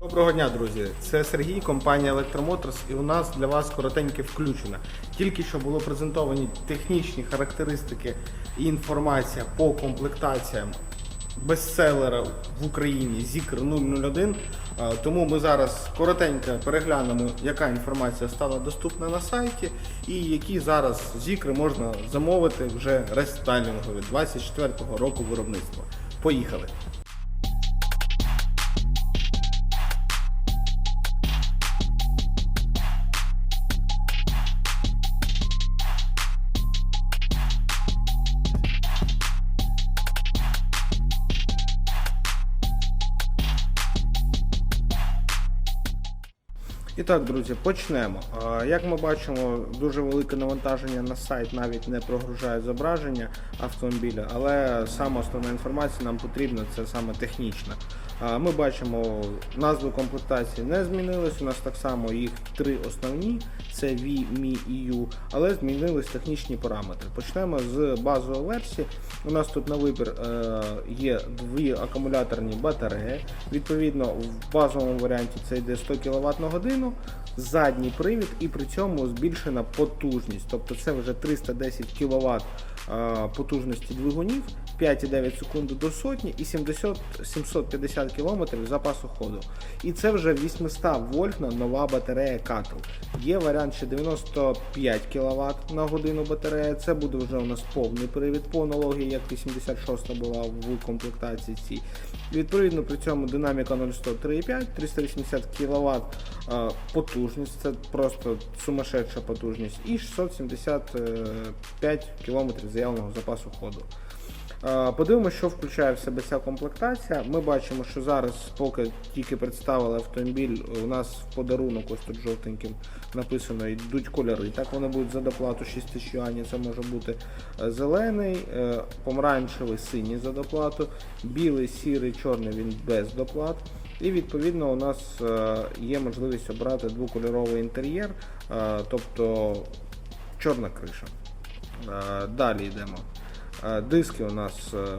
Доброго дня, друзі! Це Сергій, компанія Electromotorz, і у нас для вас коротеньке включення. Тільки що було презентовані технічні характеристики і інформація по комплектаціям бестселера в Україні Zikr 001. Е, Тому ми зараз коротенько переглянемо, яка інформація стала доступна на сайті, і які зараз Zikr можна замовити вже рестайлінгові 24-го року виробництва. Поїхали! І так, друзі, почнемо. Як ми бачимо, дуже велике навантаження на сайт навіть не прогружає зображення автомобіля, але саме основна інформація нам потрібна це саме технічна. Ми бачимо, назви комплектації не змінились. У нас так само їх три основні: це V, Mi і U, але змінились технічні параметри. Почнемо з базової версії. У нас тут на вибір е, є дві акумуляторні батареї. Відповідно, в базовому варіанті це йде 100 кВт на годину, задній привід і при цьому збільшена потужність. Тобто це вже 310 кВт е, потужності двигунів, 5,9 секунди до сотні і 70, 750 км запасу ходу. І це вже 800 вольтна нова батарея Cattle. Є варіант ще 95 кВт на годину батарея. Це буде вже у нас повний привід по аналогії, як 86 була в комплектації цій. Відповідно, при цьому динаміка 0,103,5, 380 кВт потужність, це просто сумасшедша потужність, і 675 км заявленого запасу ходу. Е, Подивимося, що включає в себе ця комплектація. Ми бачимо, що зараз, поки тільки представили автомобіль, у нас в подарунок, ось тут жовтеньким написано, йдуть кольори. Так вони будуть за доплату 6 тисяч юанів. Це може бути е, зелений, е, помаранчевий, синій за доплату, білий, сірий, чорний він без доплат. І відповідно у нас є можливість обрати двокольоровий інтер'єр, тобто чорна криша. Далі йдемо. Е, Диски у нас е,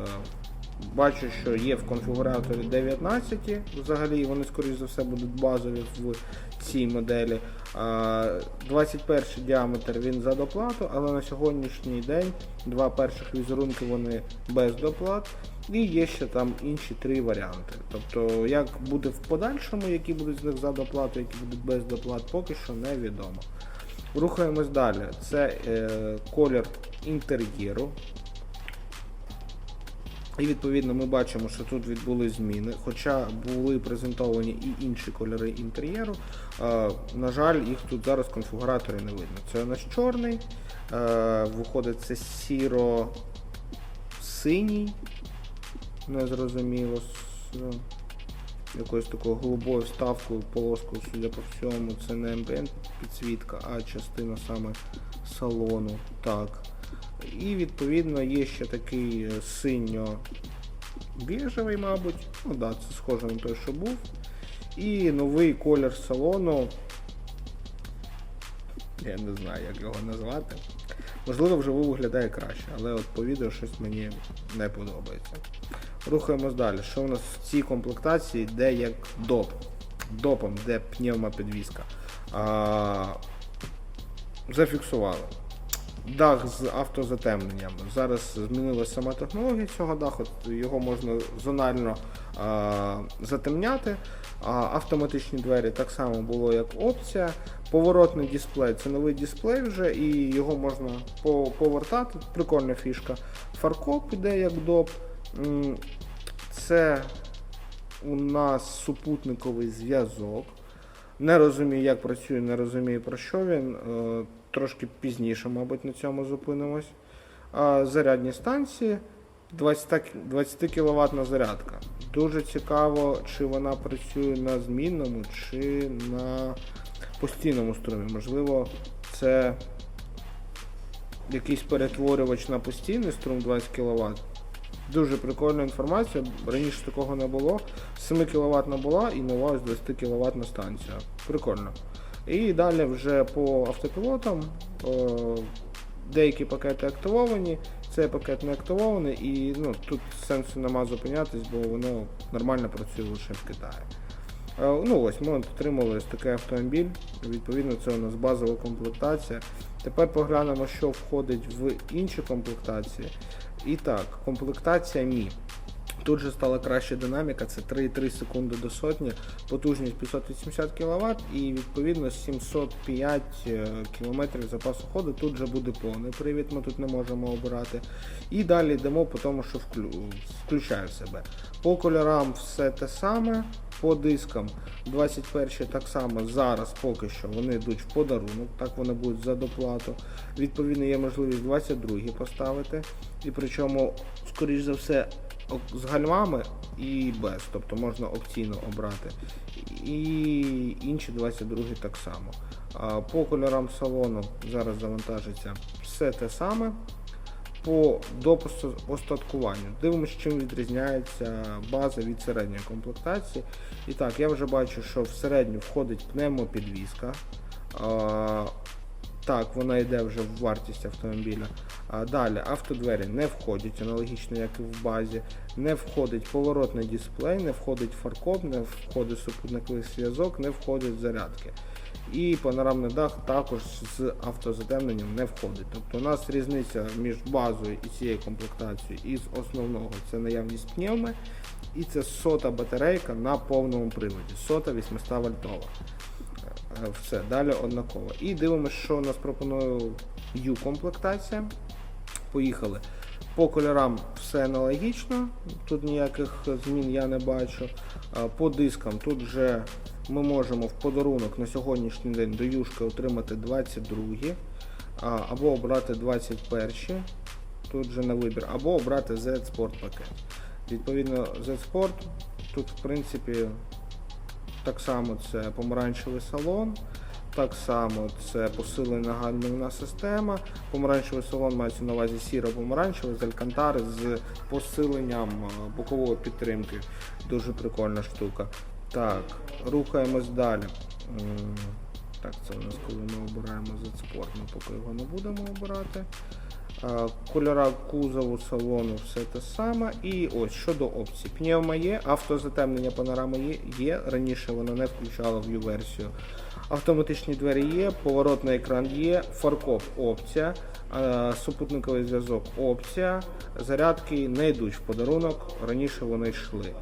бачу, що є в конфігураторі 19, взагалі вони, скоріш за все, будуть базові в цій моделі. Е, 21 діаметр він за доплату, але на сьогоднішній день два перших візерунки вони без доплат. І є ще там інші три варіанти. Тобто, як буде в подальшому, які будуть з них за доплату, які будуть без доплат, поки що невідомо. Рухаємось далі. Це е, колір інтер'єру. І відповідно ми бачимо, що тут відбули зміни, хоча були презентовані і інші кольори інтер'єру. Е, на жаль, їх тут зараз в конфігураторі не видно. Це у нас чорний, е, виходить це сіро-синій, незрозуміло, е, якоюсь такою голубою вставкою, полоскою, судя по всьому, це не ambient підсвітка, а частина саме салону. Так. І відповідно є ще такий е, синьо-біжевий, мабуть. Ну да, це схоже на той, що був. І новий колір салону. Я не знаю, як його назвати. Можливо, вживу виглядає краще, але от по відео щось мені не подобається. Рухаємось далі. Що у нас в цій комплектації, де як доп. Допом, де пневмопідвізка. А, зафіксували. Дах з автозатемненням. Зараз змінилася сама технологія цього даху, його можна зонально а, затемняти. А, автоматичні двері так само було як опція. Поворотний дисплей це новий дисплей вже, і його можна повертати. Прикольна фішка. Фаркоп іде як доп. Це у нас супутниковий зв'язок. Не розумію, як працює, не розумію про що він. Трошки пізніше, мабуть, на цьому зупинимось. А зарядні станції 20, 20 кВт зарядка. Дуже цікаво, чи вона працює на змінному, чи на постійному струмі. Можливо, це якийсь перетворювач на постійний струм 20 кВт. Дуже прикольна інформація. Раніше такого не було. 7 кВт була і нова ось 20 кВт станція. Прикольно. І далі вже по автопілотам деякі пакети активовані, цей пакет не активований, і ну, тут сенсу нема зупинятись, бо воно нормально працює лише в Китаї. Е, Ну ось ми отримали ось такий автомобіль. Відповідно, це у нас базова комплектація. Тепер поглянемо, що входить в інші комплектації. І так, комплектація Мі. Тут же стала краща динаміка, це 3,3 секунди до сотні, потужність 580 кВт і відповідно 705 км запасу ходу. Тут же буде повний привід, ми тут не можемо обирати. І далі йдемо по тому, що вклю... включає в себе. По кольорам все те саме, по дискам 21 так само зараз поки що вони йдуть в подарунок, так вони будуть за доплату. Відповідно, є можливість 22 поставити. І причому, скоріш за все, з гальмами і без, тобто можна опційно обрати. І інші 22 так само. По кольорам салону зараз завантажиться все те саме. По допуску остаткуванню. Дивимося, чим відрізняється база від середньої комплектації. І так, я вже бачу, що в середню входить пневмопідвізка. Так, вона йде вже в вартість автомобіля. А далі автодвері не входять, аналогічно як і в базі. Не входить поворотний дисплей, не входить фаркоп, не входить супутниковий зв'язок, не входять зарядки. І панорамний дах також з автозатемненням не входить. Тобто у нас різниця між базою і цією комплектацією і з основного це наявність пневми. І це сота батарейка на повному приводі. Сота 800 вольтова. Е, Все, далі однаково. І дивимося, що нас пропонує U-комплектація. Поїхали. По кольорам все аналогічно, тут ніяких змін я не бачу. По дискам тут вже ми можемо в подарунок на сьогоднішній день до юшки отримати 22 а, або обрати 21 тут вже на вибір, або обрати Z Sport пакет. Відповідно, Z Sport тут в принципі так само це помаранчевий салон, так само це посилена гальмівна система. Помаранчевий салон мається на увазі сіро-помаранчевий з алькантари з посиленням е, бокової підтримки. Дуже прикольна штука. Так, рухаємось далі. Так, це у нас коли ми обираємо Z-Sport, ми поки його не будемо обирати. А, Кольора кузову салону все те саме. І ось щодо опцій. Пневма є, автозатемнення панорами є, є. Раніше воно не включало в U-версію. Автоматичні двері є, поворотний екран є, фаркоп опція, супутниковий зв'язок опція. Зарядки не йдуть в подарунок, раніше вони йшли.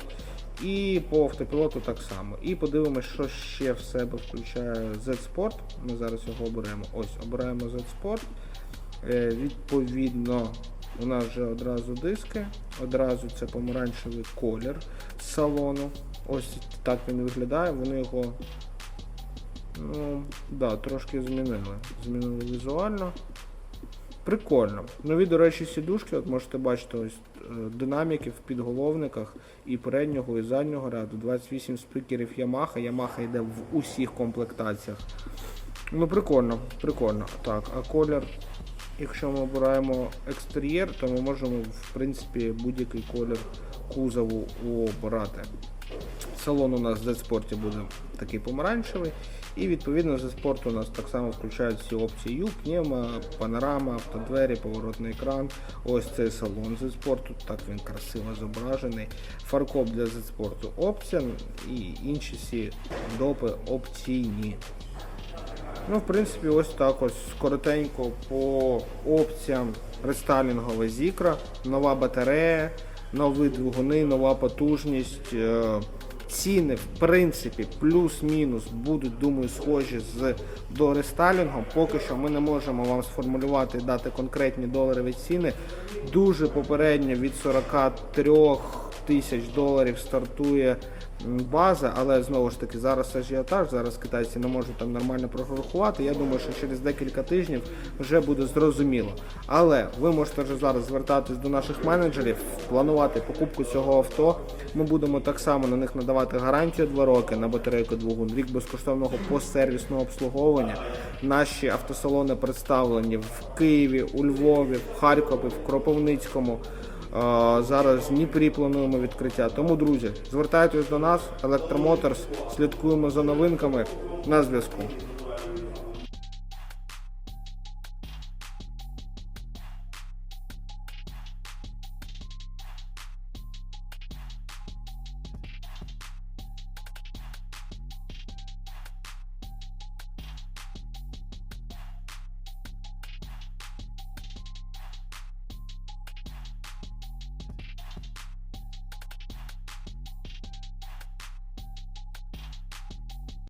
І по автопілоту так само. І подивимось, що ще в себе включає Z-Sport. Ми зараз його оберемо. Ось, обираємо Z-Sport. Е, Відповідно, у нас вже одразу диски, одразу це помаранчевий колір салону. Ось так він виглядає. Вони його ну, да, трошки змінили. Змінили візуально. Прикольно. Нові, до речі, сідушки, от можете бачити ось е, динаміки в підголовниках і переднього, і заднього ряду. 28 спікерів Yamaha. Yamaha йде в усіх комплектаціях. Ну, прикольно, прикольно. Так, а колір, якщо ми обираємо екстер'єр, то ми можемо, в принципі, будь-який колір кузову обирати. Салон у нас в Z-Sport буде такий помаранчевий. І відповідно Z-Sport у нас так само включають всі опції U, пневма, панорама, автодвері, поворотний екран. Ось цей салон Z-Sport, так він красиво зображений. Фаркоп для Z-Sport опція і інші всі допи опційні. Ну, в принципі, ось так ось коротенько по опціям рестайлінгова зікра, нова батарея, нові двигуни, нова потужність. Е, Ціни, в принципі, плюс-мінус будуть, думаю, схожі з до рестайлінгом. Поки що ми не можемо вам сформулювати і дати конкретні доларові ціни. Дуже попередньо від 43 тисяч доларів стартує база, але знову ж таки зараз ажіотаж, зараз китайці не можуть там нормально прорахувати. Я думаю, що через декілька тижнів вже буде зрозуміло. Але ви можете вже зараз звертатись до наших менеджерів, планувати покупку цього авто. Ми будемо так само на них надавати гарантію 2 роки на батарейку двигун, рік безкоштовного постсервісного обслуговування. Наші автосалони представлені в Києві, у Львові, в Харкові, в Кропивницькому. Зараз в Дніпрі плануємо відкриття. Тому, друзі, звертайтесь до нас, Електромоторс, слідкуємо за новинками на зв'язку.